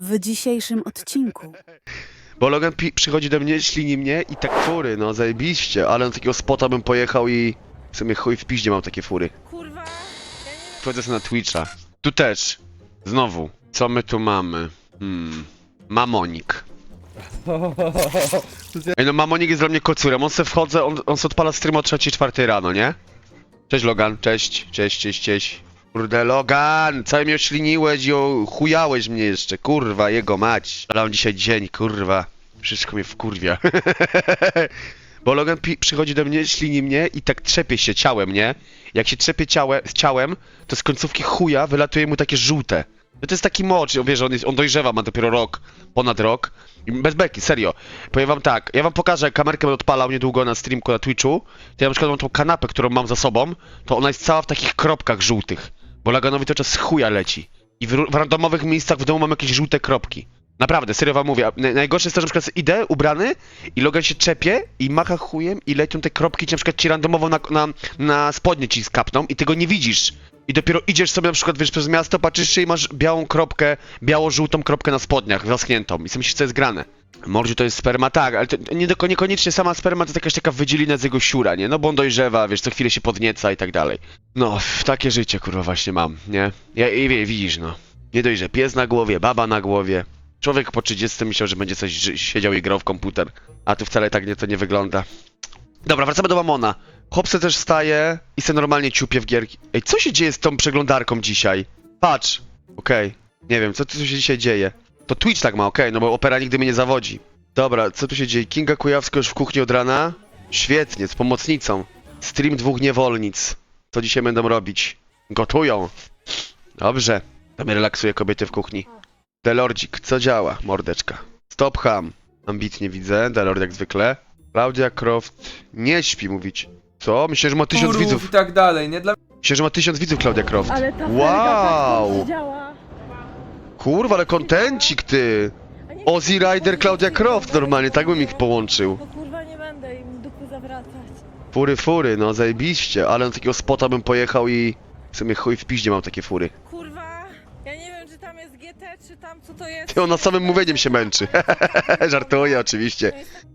W dzisiejszym odcinku Bo Logan pi- przychodzi do mnie, ślini mnie i tak fury, no zajebiście, ale na takiego spota bym pojechał i w sumie chuj w piździe mam takie fury. Kurwa, ja nie wiem. Wchodzę sobie na Twitcha. Tu też. Znowu. Co my tu mamy? Hmm. Mamonik. Ej no Mamonik jest dla mnie kocurem. On se wchodzę, on, on se odpala stream o 3-4 rano, nie? Cześć Logan, cześć, cześć, cześć, cześć. Kurde Logan, cały mnie ośliniłeś i chujałeś mnie jeszcze, kurwa, jego mać. Ale mam dzisiaj dzień, kurwa. Wszystko mnie wkurwia. Bo Logan przychodzi do mnie, ślini mnie i tak trzepie się ciałem, nie? Jak się trzepie ciałe, ciałem, to z końcówki chuja wylatuje mu takie żółte. No to jest taki mocz, wiesz, on, jest, on dojrzewa, ma dopiero rok, ponad rok. Bez beki, serio. Powiem wam tak, ja wam pokażę, jak kamerkę będę odpalał niedługo na streamku na Twitchu. To ja na przykład mam tą kanapę, którą mam za sobą, to ona jest cała w takich kropkach żółtych. Bo Laganowi to czas chuja leci. I w, w randomowych miejscach w domu mam jakieś żółte kropki. Naprawdę, serio wam mówię. Najgorsze jest to, że na przykład idę ubrany i Logan się czepie i macha chujem i lecią te kropki ci na przykład ci randomowo na, na, na spodnie ci skapną i tego nie widzisz. I dopiero idziesz sobie na przykład, wiesz, przez miasto, patrzysz się i masz białą kropkę, biało-żółtą kropkę na spodniach, zaschniętą. I sobie myślisz, co jest grane. Mordziu to jest sperma, tak, ale to nie, niekoniecznie sama sperma to jakaś taka wydzielina z jego siura, nie? No bo on dojrzewa, wiesz, co chwilę się podnieca i tak dalej. No, takie życie, kurwa, właśnie mam, nie? Ja, i wie- widzisz, no. Nie dość, pies na głowie, baba na głowie. Człowiek po 30 myślał, że będzie coś siedział i grał w komputer. A tu wcale tak nie, to nie wygląda. Dobra, wracamy do Mamona. Chłopce też wstaje i se normalnie ciupie w gierki. Ej, co się dzieje z tą przeglądarką dzisiaj? Patrz. Okej. Nie wiem, co tu się dzisiaj dzieje. To Twitch tak ma, okej, no bo opera nigdy mnie nie zawodzi. Dobra, co tu się dzieje? Kinga Kujawska już w kuchni od rana? Świetnie, z pomocnicą. Stream dwóch niewolnic. Co dzisiaj będą robić? Gotują. Dobrze. To mnie relaksuje kobiety w kuchni. Delordzik, co działa? Mordeczka. Stop ham. Ambitnie widzę, Delord jak zwykle. Claudia Croft nie śpi mówić. Co? Myślę, że ma tysiąc Turów widzów. i tak dalej, nie? Dla Myślę, że ma tysiąc widzów Claudia Croft. Ale ta Wow! wow. działa. Kurwa, ale kontencik ty! Ozzy Rider, Claudia Croft normalnie, tak bym ich połączył. No kurwa nie będę im dupy zawracać. Fury, fury, no zajebiście, ale na takiego spota bym pojechał i... W sumie chuj w piździe mam takie fury. Kurwa, ja nie wiem czy tam jest GT, czy tam co to jest. Ty ona samym mówieniem się męczy. Żartuję oczywiście.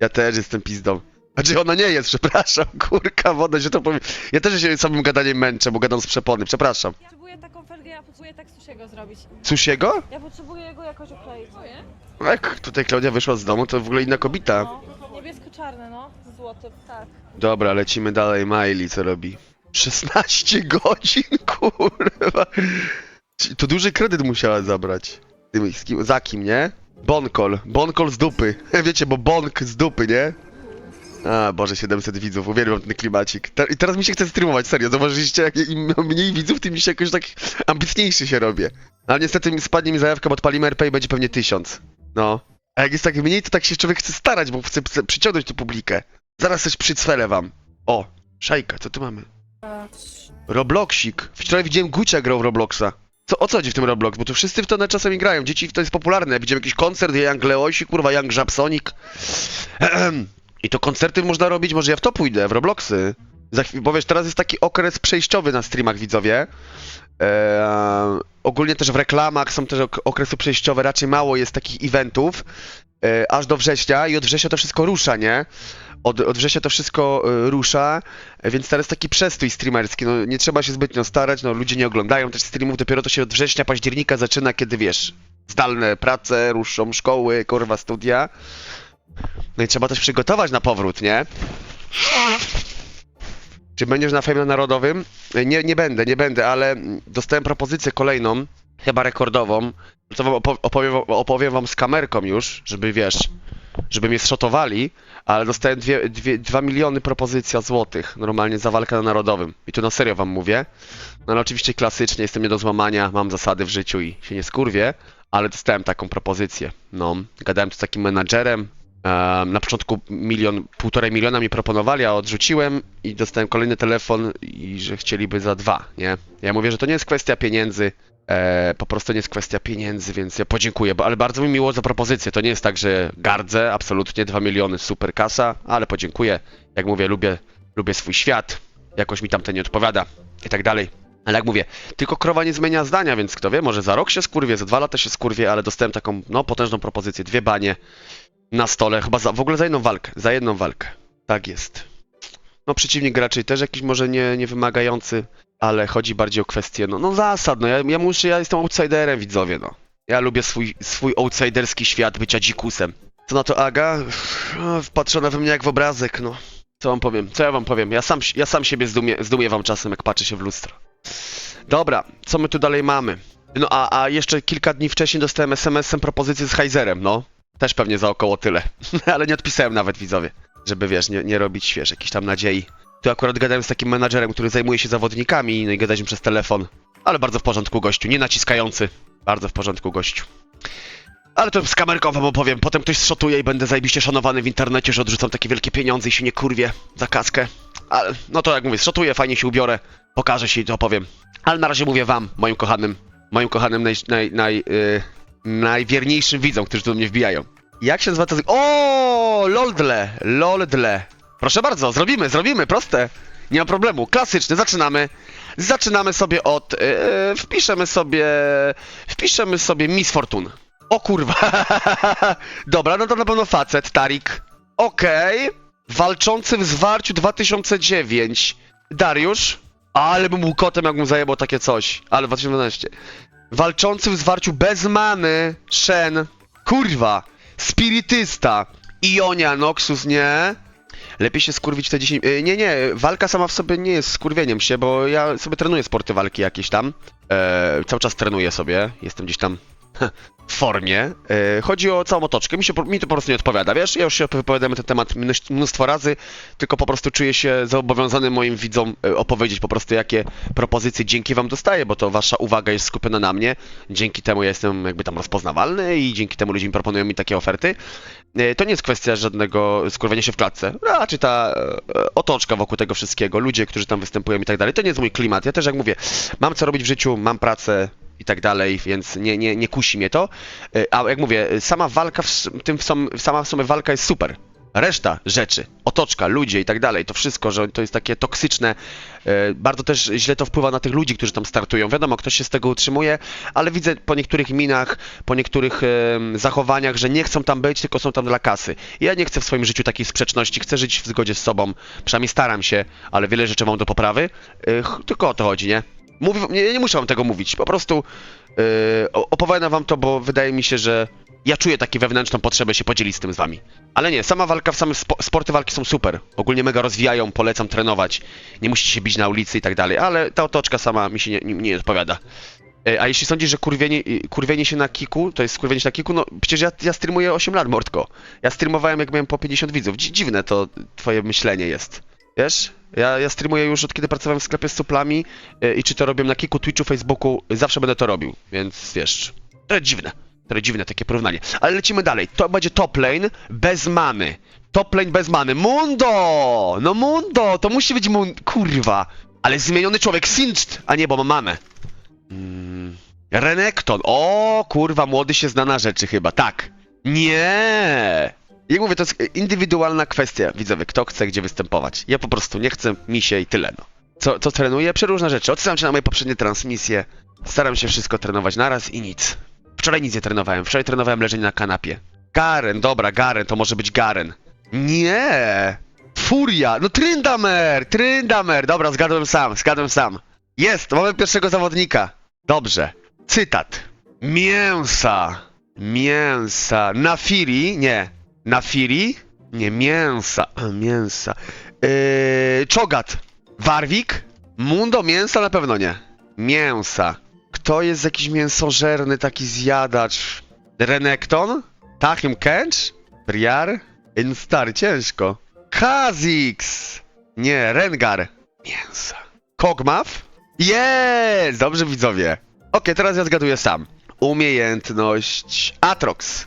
Ja też jestem pizdą. Znaczy ona nie jest, przepraszam, kurka, woda się to powie. Ja też się samym gadaniem męczę, bo gadam z przepony, przepraszam. Ja potrzebuję taką felgę, ja potrzebuję tak susiego zrobić. Cusiego? Ja potrzebuję go jakoś okleić. Jak tutaj Klaudia wyszła z domu, to w ogóle inna kobieta. No, niebiesko-czarne no, z złotym, tak. Dobra, lecimy dalej. Miley, co robi? 16 godzin, kurwa. To duży kredyt musiała zabrać. Tym- z kim- Za kim, nie? Bonkol. Bonkol z dupy. Wiecie, bo bonk z dupy, nie? A, Boże, 700 widzów, uwielbiam ten klimacik. I teraz mi się chce streamować, serio. Zauważyliście, jak im mniej widzów, tym mi się jakoś tak ambitniejszy się robię. Ale niestety mi spadnie mi zajawka, bo odpalimy RP i będzie pewnie 1000. No. A jak jest tak mniej, to tak się człowiek chce starać, bo chce, przyciągnąć tu publikę. Zaraz coś przycwelę wam. O, szajka, co tu mamy? Robloxik. Wczoraj widziałem Gucia grał w Robloxa. Co, o co chodzi w tym Roblox? Bo tu wszyscy w to na czasami grają. Dzieci w to jest popularne. Widziałem jakiś koncert, Young Leosi, kurwa, Young Żabsonic. Ehem. I to koncerty można robić, może ja w to pójdę, w Robloxy. Za chwilę, bo wiesz, teraz jest taki okres przejściowy na streamach, widzowie. Eee, ogólnie też w reklamach są też ok- okresy przejściowe, raczej mało jest takich eventów. E, aż do września i od września to wszystko rusza, nie? Od, od września to wszystko e, rusza, e, więc teraz taki przestój streamerski, no nie trzeba się zbytnio starać, no ludzie nie oglądają też streamów, dopiero to się od września, października zaczyna, kiedy wiesz, zdalne prace, ruszą szkoły, kurwa, studia. No i trzeba też przygotować na powrót, nie? Czy będziesz na Fame Narodowym? Nie, nie będę, nie będę, ale dostałem propozycję kolejną, chyba rekordową, to wam opo- opowiem, opowiem wam z kamerką już, żeby wiesz, żeby mnie zszotowali, ale dostałem dwie, dwie, 2 miliony propozycja złotych normalnie za walkę na narodowym. I tu na serio wam mówię. No ale oczywiście klasycznie, jestem nie do złamania, mam zasady w życiu i się nie skurwię, ale dostałem taką propozycję. No, gadałem tu z takim menadżerem. Na początku milion, półtorej miliona mi proponowali, a odrzuciłem i dostałem kolejny telefon i że chcieliby za dwa, nie? Ja mówię, że to nie jest kwestia pieniędzy, E, po prostu nie jest kwestia pieniędzy, więc ja podziękuję, bo, ale bardzo mi miło za propozycję. To nie jest tak, że gardzę, absolutnie 2 miliony, super kasa, ale podziękuję. Jak mówię, lubię, lubię swój świat, jakoś mi tamten nie odpowiada i tak dalej. Ale jak mówię, tylko krowa nie zmienia zdania, więc kto wie, może za rok się skurwie, za dwa lata się skurwie, ale dostałem taką, no, potężną propozycję. Dwie banie na stole, chyba za, w ogóle za jedną walkę, za jedną walkę. Tak jest. No, przeciwnik raczej też jakiś może nie, wymagający, ale chodzi bardziej o kwestię, no, no zasad, no, ja, ja muszę, ja jestem outsiderem, widzowie, no. Ja lubię swój, swój outsiderski świat bycia dzikusem. Co na to Aga? Wpatrzona we mnie jak w obrazek, no. Co wam powiem? Co ja wam powiem? Ja sam, ja sam siebie zdumie, zdumiewam czasem, jak patrzę się w lustro. Dobra, co my tu dalej mamy? No a, a jeszcze kilka dni wcześniej dostałem SMS-em propozycję z Heizerem, no. Też pewnie za około tyle. Ale nie odpisałem nawet widzowie, żeby wiesz, nie, nie robić śwież, jakiejś tam nadziei. Tu akurat gadałem z takim menadżerem, który zajmuje się zawodnikami, no i gadaliśmy przez telefon. Ale bardzo w porządku gościu, nie naciskający. Bardzo w porządku gościu. Ale to z kamerką wam opowiem. Potem ktoś zszotuje i będę zajebiście szanowany w internecie, że odrzucam takie wielkie pieniądze i się nie kurwie za kaskę. Ale no to jak mówię, zszotuję, fajnie się ubiorę, pokażę się i to opowiem. Ale na razie mówię wam, moim kochanym, moim kochanym naj, naj, naj, yy, najwierniejszym widzom, którzy tu do mnie wbijają. Jak się nazywa to? O, Loldle, Loldle. Proszę bardzo, zrobimy, zrobimy, proste. Nie ma problemu. Klasyczny, zaczynamy. Zaczynamy sobie od. Yy, wpiszemy sobie. Wpiszemy sobie Miss Fortune. O kurwa. Dobra, no to na pewno facet, Tarik. Okej. Walczący w zwarciu 2009. Dariusz. Ale bym był kotem, jakbym zajebał takie coś. Ale 2012. Walczący w zwarciu bez many. Shen. Kurwa. Spirytysta. Ionia, Noxus, nie. Lepiej się skurwić te 10... y, Nie, nie, walka sama w sobie nie jest skurwieniem się, bo ja sobie trenuję sporty walki jakieś tam. E, cały czas trenuję sobie, jestem gdzieś tam formie. E, chodzi o całą otoczkę, mi, się, mi to po prostu nie odpowiada, wiesz? Ja już się wypowiadałem na ten temat mnóstwo razy, tylko po prostu czuję się zobowiązany moim widzom e, opowiedzieć po prostu jakie propozycje dzięki wam dostaję, bo to wasza uwaga jest skupiona na mnie. Dzięki temu ja jestem jakby tam rozpoznawalny i dzięki temu ludzie mi proponują mi takie oferty. E, To nie jest kwestia żadnego skurwienia się w klatce. Raczej ta otoczka wokół tego wszystkiego, ludzie, którzy tam występują i tak dalej. To nie jest mój klimat. Ja też, jak mówię, mam co robić w życiu, mam pracę i tak dalej, więc nie, nie, nie kusi mnie to. E, A jak mówię, sama walka, w tym w sam, sama w sobie walka jest super. Reszta rzeczy, otoczka, ludzie i tak dalej, to wszystko, że to jest takie toksyczne, e, bardzo też źle to wpływa na tych ludzi, którzy tam startują. Wiadomo, ktoś się z tego utrzymuje, ale widzę po niektórych minach, po niektórych zachowaniach, że nie chcą tam być, tylko są tam dla kasy. Ja nie chcę w swoim życiu takiej sprzeczności, chcę żyć w zgodzie z sobą, przynajmniej staram się, ale wiele rzeczy mam do poprawy, e, tylko o to chodzi, nie? Nie, nie muszę wam tego mówić, po prostu e, o- opowiadam wam to, bo wydaje mi się, że ja czuję taką wewnętrzną potrzebę się podzielić z tym z wami. Ale nie, sama walka, same spo, sporty walki są super. Ogólnie mega rozwijają, polecam trenować. Nie musicie się bić na ulicy i tak dalej, ale ta otoczka sama mi się nie, nie, nie odpowiada. E, A jeśli sądzisz, że kurwienie, y, kurwienie się na kiku, to jest skurwienie się na kiku, no przecież ja, ja streamuję 8 lat, mordko. Ja streamowałem jak miałem po 50 widzów. Dzi- Dziwne to twoje myślenie jest. Wiesz? Ja, ja streamuję już od kiedy pracowałem w sklepie z suplami e, i czy to robię na kiku, Twitchu, Facebooku, zawsze będę to robił, więc wiesz, to dziwne. To dziwne takie porównanie. Ale lecimy dalej. To będzie top lane bez many. Top lane bez many. Mundo! No Mundo! To musi być Mundo. Kurwa. Ale zmieniony człowiek. Singed! A nie, bo ma mamę. Mm. Renekton. O, kurwa, młody się zna na rzeczy chyba. Tak. Nie. Jak mówię, to jest indywidualna kwestia, widzowie, kto chce gdzie występować. Ja po prostu nie chcę, mi się i tyle, no. Co, co trenuję? Przeróżne rzeczy. Odsyłam się na moje poprzednie transmisje. Staram się wszystko trenować naraz i nic. Wczoraj nic nie trenowałem. Wczoraj trenowałem leżenie na kanapie. Garen, dobra, Garen, to może być Garen. Nie! Furia! No Tryndamer! Tryndamer! Dobra, zgadłem sam, zgadłem sam. Jest, mamy pierwszego zawodnika. Dobrze. Cytat. Mięsa. Mięsa. Nafiri? Nie. Nafiri? Nie, mięsa. A, mięsa. Yy, czogat. Warwik? Mundo mięsa na pewno nie. Mięsa. Kto jest jakiś mięsożerny, taki zjadacz? Renekton? Tachim Kench? Briar? Instar, ciężko. Kha'Zix! Nie, Rengar. Mięsa. Kog'Maw? Jest! Dobrze, widzowie. Okej, teraz ja zgaduję sam. Umiejętność Atrox.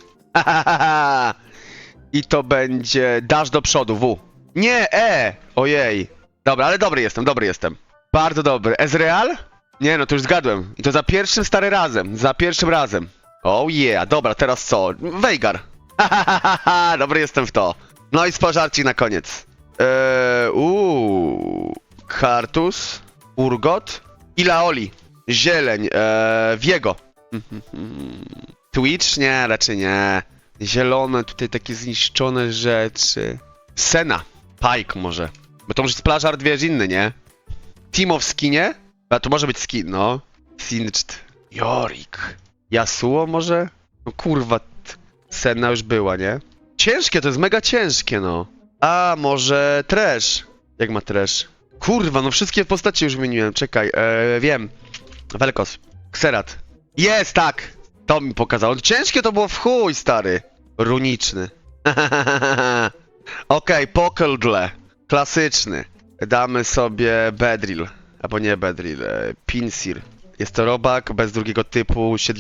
I to będzie dash do przodu, W. Nie, E! Ojej. Dobra, ale dobry jestem, dobry jestem. Bardzo dobry. Ezreal? Nie no, to już zgadłem. I to za pierwszym stary razem, za pierwszym razem. Oh yeah, dobra, teraz co? Veigar. dobry jestem w to. No i spożarci na koniec. Eee, uuu. Kartus, Urgot Ilaoli. Zieleń. Eee, Viego. Twitch? Nie, raczej nie. Zielone, tutaj takie zniszczone rzeczy. Sena. Pike może. Bo to może jest plażar, wiesz, inny, nie? Team w skinie? A to może być skin, no. Singed. Jorik. Yasuo może? No kurwa, Senna już była, nie? Ciężkie, to jest mega ciężkie, no. A, może Trash. Jak ma Trash? Kurwa, no wszystkie postacie już wymieniłem, czekaj, e, wiem. Velkos. Xerat. Jest, tak! To mi pokazało. Ciężkie to było w chuj, stary. Runiczny. Okej, Pokeldle. Klasyczny. Damy sobie Bedrill. Albo nie Bedrill, e, Pinsir. Jest to robak bez drugiego typu, siedlisko